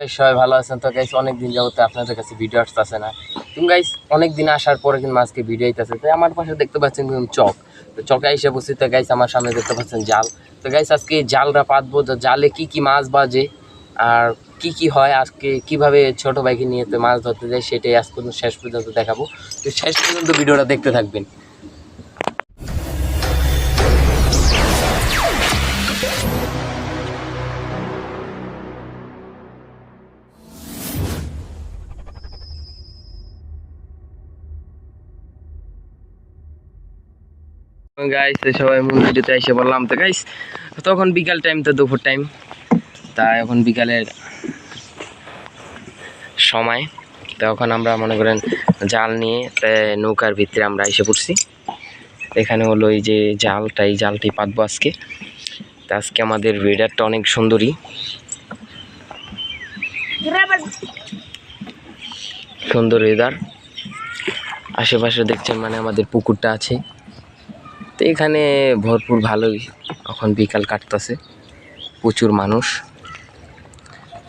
সবাই ভালো আছেন। তো গাইস অনেক দিন যাবত আপনাদের কাছে ভিডিও আসতেছে না। তুমি গাইস অনেক দিন আসার পরে কিন্তু আজকে ভিডিও আইতেছে। তো আমার পাশে দেখতে পাচ্ছেন কিন্তু চক। তো চকে এসে বসে তো গাইস আমার সামনে দেখতে পাচ্ছেন জাল। তো গাইস আজকে জালটা পাতবো। তো জালে কি কি মাছ বাজে আর কি কি হয়, আজকে কীভাবে ছোট বাইকে নিয়ে মাছ ধরতে যায়, সেটাই আজ পর্যন্ত শেষ পর্যন্ত দেখাবো। তো শেষ পর্যন্ত ভিডিওটা দেখতে থাকবেন। গাইস সবাই মূল ভিডিওতে এসে বললাম তো গাইস তখন বিকাল টাইম তো দুপুর টাইম তা এখন বিকালের সময়। তখন আমরা মনে করেন জাল নিয়ে নৌকার ভিতরে আমরা এসে পড়ছি। এখানে হলো এই যে জালটা এই জালটি পাতবো আজকে। তা আজকে আমাদের ওয়েডারটা অনেক সুন্দরী। সুন্দর ওয়েদার আশেপাশে দেখছেন মানে আমাদের পুকুরটা আছে। তো এখানে ভরপুর ভালোই এখন বিকাল কাটতেছে, প্রচুর মানুষ।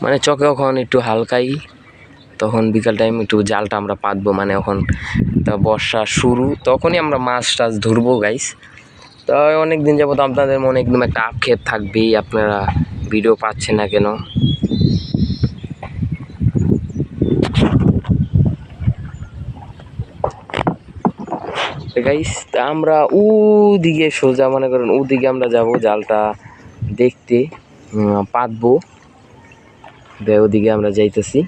মানে চকে এখন একটু হালকাই, তখন বিকাল টাইম একটু জালটা আমরা পাতবো মানে এখন তা বর্ষা শুরু, তখনই আমরা মাছ টাছ ধরবো গাইস তো অনেক দিন যাবত আপনাদের মনে একদম একটা আক্ষেপ থাকবেই, আপনারা ভিডিও পাচ্ছেন না কেন? গাইস আমরা ও দিকে সোজা মনে করেন ও দিকে আমরা যাব জালটা দেখতে পাতবো। ওদিকে আমরা যাইতেছি।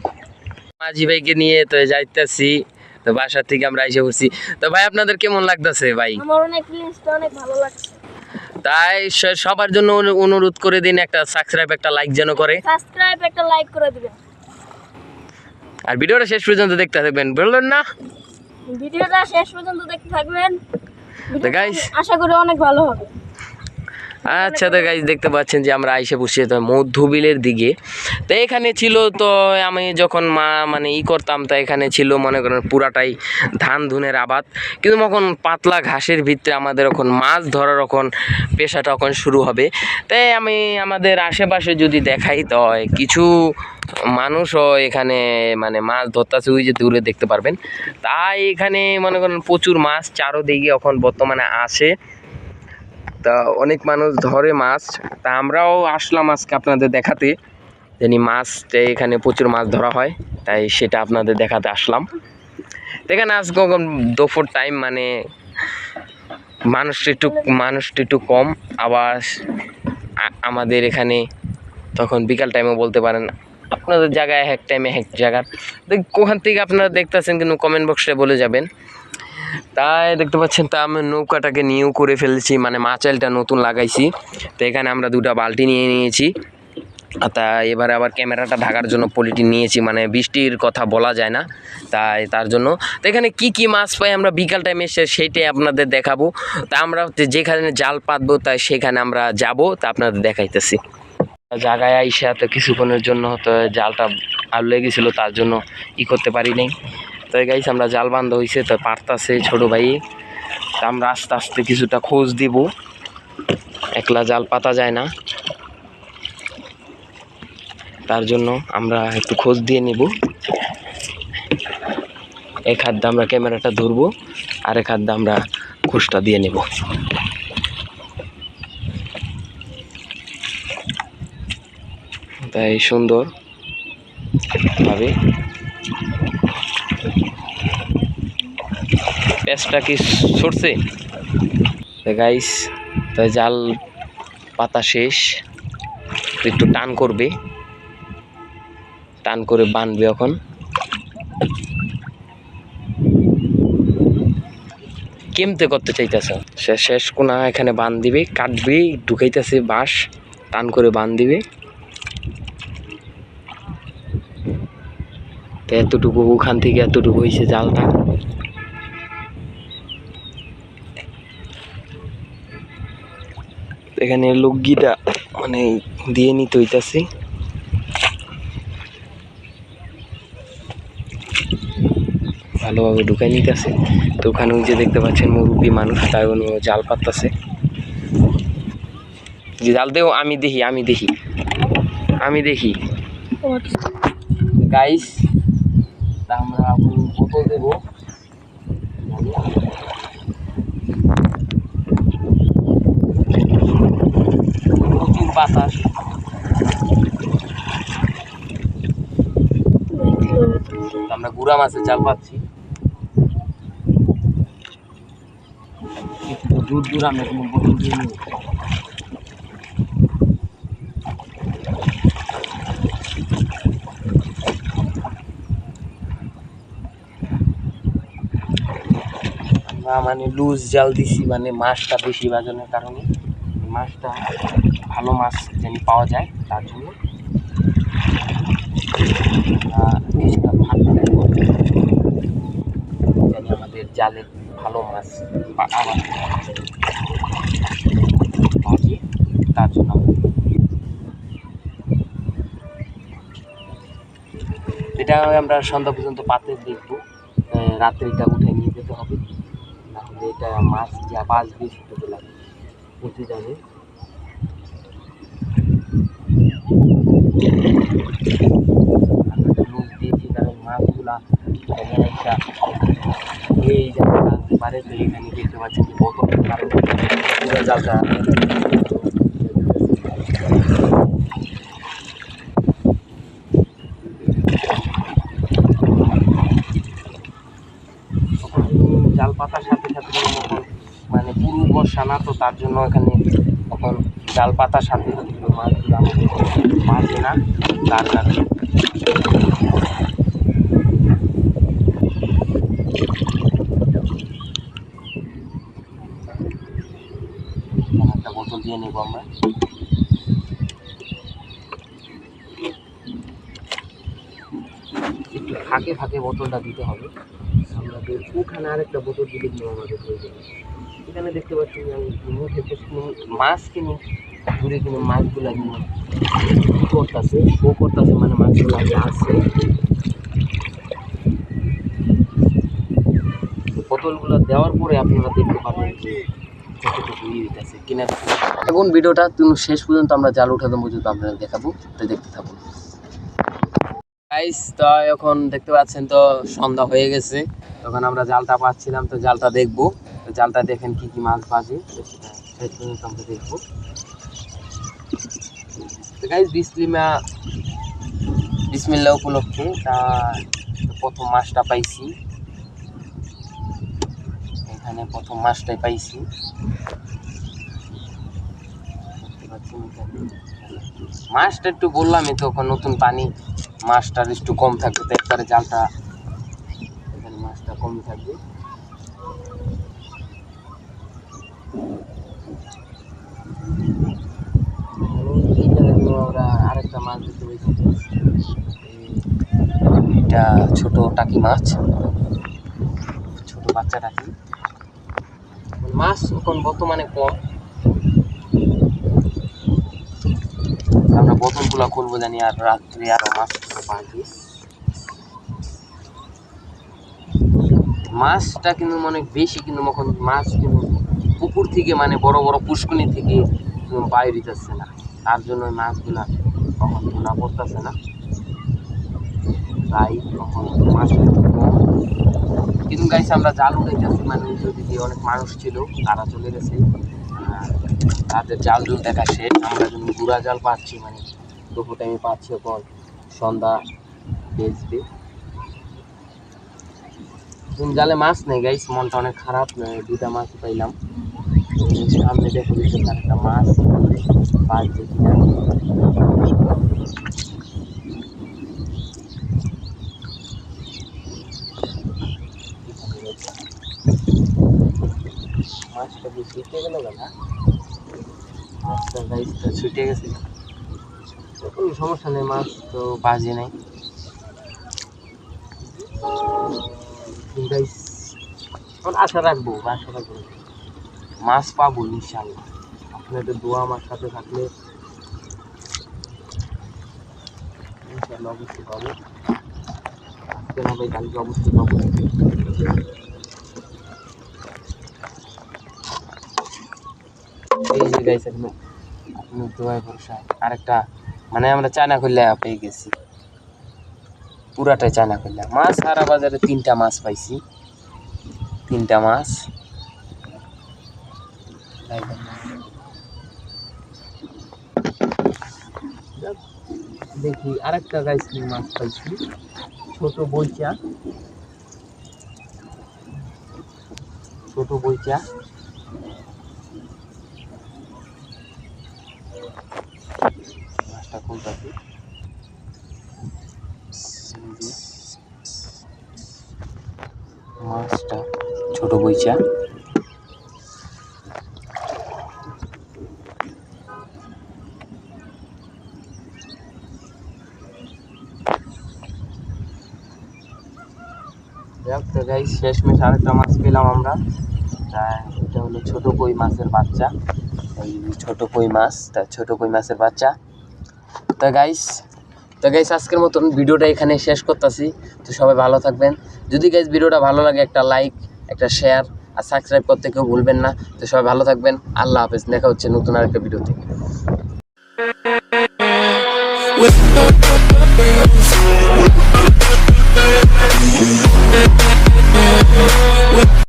মাঝি ভাইকে নিয়ে তো যাইতেছি তো বাসা থেকে আমরা এসে পড়ছি। তো ভাই আপনাদের কেমন লাগতেছে ভাই? আমার অনেক অনেক ভালো লাগছে। তাই সবার জন্য অনুরোধ করে দিন একটা সাবস্ক্রাইব একটা লাইক যেন করে। সাবস্ক্রাইব একটা লাইক করে দিবেন। আর ভিডিওটা শেষ পর্যন্ত দেখতে থাকবেন। বললেন না? ভিডিওটা শেষ পর্যন্ত দেখতে থাকবেন। আশা করি অনেক ভালো হবে। আচ্ছা তো গাইজ দেখতে পাচ্ছেন যে আমরা আইসে বসে তো মধ্যবিলের দিকে। তো এখানে ছিল তো আমি যখন মা মানে ই করতাম, তো এখানে ছিল মনে করেন পুরাটাই ধান, ধুনের আবাদ। কিন্তু এখন পাতলা ঘাসের ভিতরে আমাদের এখন মাছ ধরার এখন পেশাটা এখন শুরু হবে। তাই আমি আমাদের আশেপাশে যদি দেখাই, তো কিছু মানুষও এখানে মানে মাছ ধরতেছে, ওই যে দূরে দেখতে পারবেন। তাই এখানে মনে করেন প্রচুর মাছ চারোদিকে এখন বর্তমানে আসে তা অনেক মানুষ ধরে মাছ। তা আমরাও আসলাম আজকে আপনাদের দেখাতে। জানি মাছ যে এখানে প্রচুর মাছ ধরা হয়, তাই সেটা আপনাদের দেখাতে আসলাম। আজকে এখন দুপুর টাইম মানে মানুষটা একটু, মানুষটি একটু কম। আবার আমাদের এখানে তখন বিকাল টাইমও বলতে পারেন, আপনাদের জায়গায় এক টাইমে এক জায়গার। তো কোখান থেকে আপনারা দেখতেছেন কিন্তু কমেন্ট বক্সে বলে যাবেন। তাই দেখতে পাচ্ছেন তা আমি নৌকাটাকে নিয়েও করে ফেলেছি মানে মাচালটা নতুন লাগাইছি। তো এখানে আমরা দুটো বালতি নিয়ে নিয়েছি। তা এবারে আবার ক্যামেরাটা ঢাকার জন্য পলিটিন নিয়েছি মানে বৃষ্টির কথা বলা যায় না, তাই তার জন্য। তো এখানে কি কি মাছ পাই আমরা বিকাল টাইমে এসে সেইটাই আপনাদের দেখাবো। তা আমরা যেখানে জাল পাতবো, তাই সেখানে আমরা যাব, তা আপনাদের দেখাইতেছি। জায়গায় আইসা তো কিছুক্ষণের জন্য তো জালটা আলু লেগেছিলো, তার জন্য ই করতে পারি নাই। তো গাইস আমরা জাল বান্ধ হয়েছে তো পারতাছে ছোট ভাই। তা আমরা আস্তে আস্তে কিছুটা খোঁজ দিব। একলা জাল পাতা যায় না। তার জন্য আমরা একটু খোঁজ দিয়ে নিব। এক হাত আমরা ক্যামেরাটা ধরবো, আর এক হাত আমরা খোঁজটা দিয়ে নেব। তাই সুন্দর ভাবে প্যাঁচটা কি ছড়ছে গাইস তাই জাল পাতা শেষ। একটু টান করবে। টান করে বানবে এখন। কেমতে করতে চাইতেছ? সে শেষ কোনা এখানে বান দিবে, কাটবে, ঢুকাইতেছে বাঁশ, টান করে বান দিবে। এতটুকু, ওখান থেকে এতটুকু হয়েছে জালটা। এখানে লুঙ্গিটা মানে দিয়ে নিতে হইতাছে। ভালোভাবে ঢুকাই নিতেছে। তো ওখানে যে দেখতে পাচ্ছেন মুরব্বী মানুষ তাই উনি জাল পাততেছে। জাল দেও, আমি দেখি আমি দেখি। আমি দেখি। গাইস আমরা বোতল দেবো। বাতাস। আমরা গুড়া মাছের জাল পাচ্ছি। দূর দূর আমরা মানে লুজ জাল দিছি মানে মাছটা বেশি বাজানোর কারণে। মাছটা ভালো মাছ জানি পাওয়া যায়, তার জন্য আমাদের জালে ভালো মাছ আবার তার জন্য এটা আমরা সন্ধ্যা পর্যন্ত পাতে দেখব। রাত্রিটা উঠে নিয়ে যেতে হবে। নাহলে এটা মাছ যা বাঁচবে ছোটোবেলা পচে যাবে আমরা লুজ দিয়েছি কারণ মাছগুলা এখানে একটা এই জায়গায় বাঁচতে পারে তো এখানে দেখতে পাচ্ছেন যে বোতল কারণ পুরো জালটা তখন জাল পাতার সাথে সাথে যখন মানে পুরো বর্ষা না তো তার জন্য এখানে তখন জাল পাতা সাথে বাঁচে না, তার কারণে। একটা বোতল দিয়ে নেব আমরা। একটু ফাঁকে ফাঁকে বোতলটা দিতে হবে। আমাদের ওখানে আরেকটা বোতল দিলে আমাদের। যাবে এখানে দেখতে পাচ্ছি যে আমি মুখে মাছ কিনি দূরে কিনে মাছগুলো করতেছে শো করতেছে মানে মাছগুলো আগে আছে। তো বোতলগুলো দেওয়ার পরে আপনারা দেখতে পাবেন ইয়ে কিনা এখন ভিডিওটা তুমি শেষ পর্যন্ত আমরা জাল উঠাতে পর্যন্ত আপনারা দেখাবো তো দেখতে থাকুন। গাইস তো এখন দেখতে পাচ্ছেন তো সন্ধ্যা হয়ে গেছে। তখন আমরা জালটা পাচ্ছিলাম তো জালটা দেখব। জালটা দেখেন কি কি মাছ বাজে দেখব। তো বিসলিমা বিসমিল্লা উপলক্ষে তা প্রথম মাছটা পাইছি। এখানে প্রথম মাছটাই পাইছি। মাছটা একটু বললামই তখন নতুন পানি, মাছটার একটু কম থাকবে, তো একবারে জালটা, এখানে মাছটা কম থাকবে এই জায়গাগুলো আমরা আরেকটা মাছ দেখতে পেয়েছি এটা ছোট টাকি মাছ। ছোট বাচ্চা টাকি। মাছ এখন বর্তমানে কম। আমরা বোতলগুলো খুলবো জানি আর রাত্রে আরও মাছ পাচ্ছি মাছটা কিন্তু অনেক বেশি কিন্তু এখন মাছ কিন্তু পুকুর থেকে মানে বড় বড় পুষ্কনি থেকে বাইরে যাচ্ছে না। তার জন্য মাছগুলা কখন ধরা পড়তেছে না। তাই তখন মাছ কিন্তু গাইছে আমরা জাল উঠাইতেছি মানে যদি অনেক মানুষ ছিল, তারা চলে গেছে। তাদের জাল জল দেখা শেষ। আমরা যখন গুড়া জাল পাচ্ছি মানে দুপুর টাইমে পাচ্ছি এখন সন্ধ্যা বেজবে। কিন্তু জালে মাছ নেই গাইস মনটা অনেক খারাপ দুটা মাছ পাইলাম। সামনে দেখো একটা মাছ বাজছে কিনা মাছটা কি তো কোনো সমস্যা নেই, মাছ তো বাজে নাই। আশা রাখব আশা রাখব। মাছ পাবো ইনশাল্লাহ আপনাদের দোয়া আমার সাথে থাকলে অবশ্যই পাবো। আজকে না ভাই কালকে অবশ্যই পাবো এই যে গাইস আরেকটা মানে আমরা চায়না করলে পেয়ে গেছি। পুরাটাই চায়না কইলা মাছ সারা বাজারে তিনটা মাছ পাইছি। তিনটা মাছ। দেখি, আরেকটা গাইস মাছ পাইছি। ছোট বইচা। ছোট বইচা। কোনটাতে মাছটা ছোট বইচা। যাক তো গাইস শেষমেশ আরেকটা মাছ পেলাম আমরা। তা এটা হলো ছোট কই মাছের বাচ্চা। এই ছোট কই মাছ, তা ছোট কই মাছের বাচ্চা। তা গাইস তো গাইস আজকের মতন ভিডিওটা এখানে শেষ করতেছি। তো সবাই ভালো থাকবেন। যদি গাইস ভিডিওটা ভালো লাগে, একটা লাইক একটা শেয়ার আর সাবস্ক্রাইব করতে কেউ ভুলবেন না। তো সবাই ভালো থাকবেন। আল্লাহ হাফেজ। দেখা হচ্ছে নতুন আরেকটা ভিডিওতে